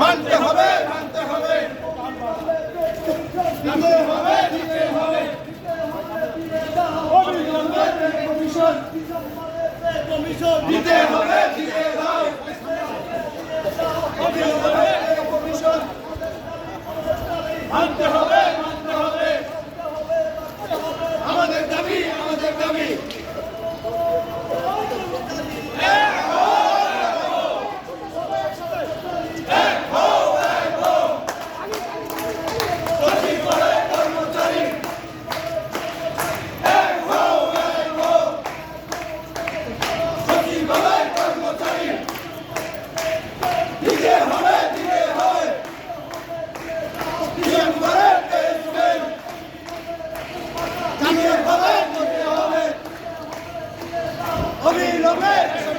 মানতে হবে। মানতে হবে দিতে হবে দিতে হবে কমিশন কমিশন দিতে হবে দিতে হবে মানতে হবে। Promete!